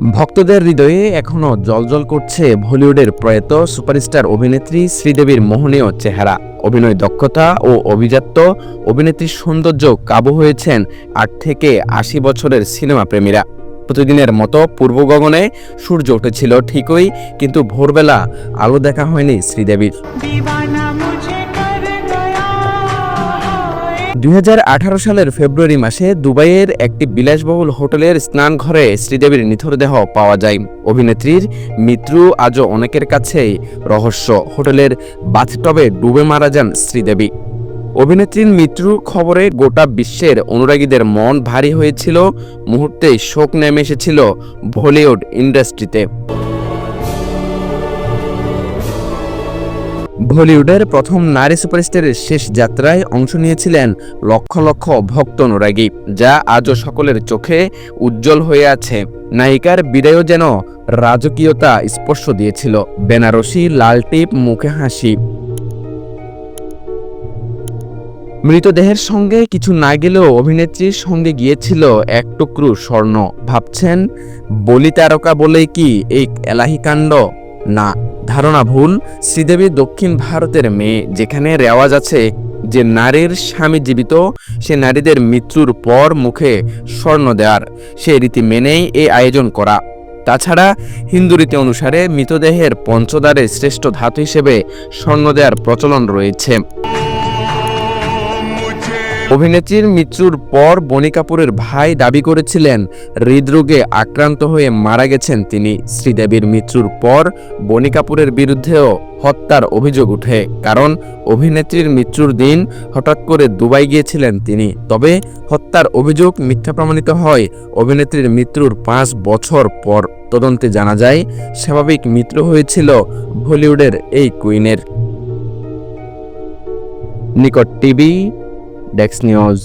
ভক্তদের হৃদয়ে এখনও জলজল করছে বলিউডের প্রয়াত সুপারস্টার অভিনেত্রী শ্রীদেবীর মোহনীয় চেহারা। অভিনয় দক্ষতা ও অভিজাত্য অভিনেত্রীর সৌন্দর্য কাবু হয়েছেন আট থেকে আশি বছরের সিনেমা প্রেমীরা। প্রতিদিনের মতো পূর্ব গগনে সূর্য উঠেছিল ঠিকই, কিন্তু ভোরবেলা আলো দেখা হয়নি শ্রীদেবীর। দুই হাজার আঠারো সালের ফেব্রুয়ারি মাসে দুবাইয়ের একটি বিলাসবহুল হোটেলের স্নানঘরে শ্রীদেবীর নিথর দেহ পাওয়া যায়। অভিনেত্রীর মৃত্যু আজও অনেকের কাছেই রহস্য। হোটেলের বাথটবে ডুবে মারা যান শ্রীদেবী। অভিনেত্রীর মৃত্যুর খবরে গোটা বিশ্বের অনুরাগীদের মন ভারী হয়েছিল। মুহূর্তেই শোক নেমে এসেছিল বলিউড ইন্ডাস্ট্রিতে। বলিউডের প্রথম নারী সুপারস্টারের শেষ যাত্রায় অংশ নিয়েছিলেন লক্ষ লক্ষ ভক্ত অনুরাগী, যা আজও সকলের চোখে উজ্জ্বল হয়ে আছে। নায়িকার বিদায়ও যেন রাজকীয়তা স্পর্শ দিয়েছিল। বেনারসি লাল টিপ মুখে হাসি। মৃতদেহের সঙ্গে কিছু না গেলেও অভিনেত্রীর সঙ্গে গিয়েছিল এক টুকরো স্বর্ণ। ভাবছেন, বলি তারকা বলেই কি এই এলাহিকাণ্ড না। ধারণা ভুল, শ্রীদেবী দক্ষিণ ভারতের মেয়ে, যেখানে রেওয়াজ আছে যে নারীর স্বামী জীবিত, সে নারীদের মৃত্যুর পর মুখে স্বর্ণ দেওয়ার সে রীতি মেনেই এই আয়োজন করা। তাছাড়া হিন্দু রীতি অনুসারে মৃতদেহের পঞ্চদ্বারে শ্রেষ্ঠ ধাতু হিসেবে স্বর্ণ দেওয়ার প্রচলন রয়েছে। অভিনেত্রীর মৃত্যুর পর বনি কাপুরের ভাই দাবি করেছিলেন, হৃদরোগে আক্রান্ত হয়ে মারা গেছেন তিনি। শ্রীদেবীর মৃত্যুর পর বনি কাপুরের বিরুদ্ধেও হত্যার অভিযোগ উঠে কারণ অভিনেত্রীর মৃত্যুর দিন হঠাৎ করে দুবাই গিয়েছিলেন তিনি। তবে হত্যার অভিযোগ মিথ্যা প্রমাণিত হয় অভিনেত্রীর মৃত্যুর পাঁচ বছর পর। তদন্তে জানা যায়, স্বাভাবিক মৃত্যু হয়েছিল বলিউডের এই কুইনের। নিকট টিভি ডেক্স নিউজ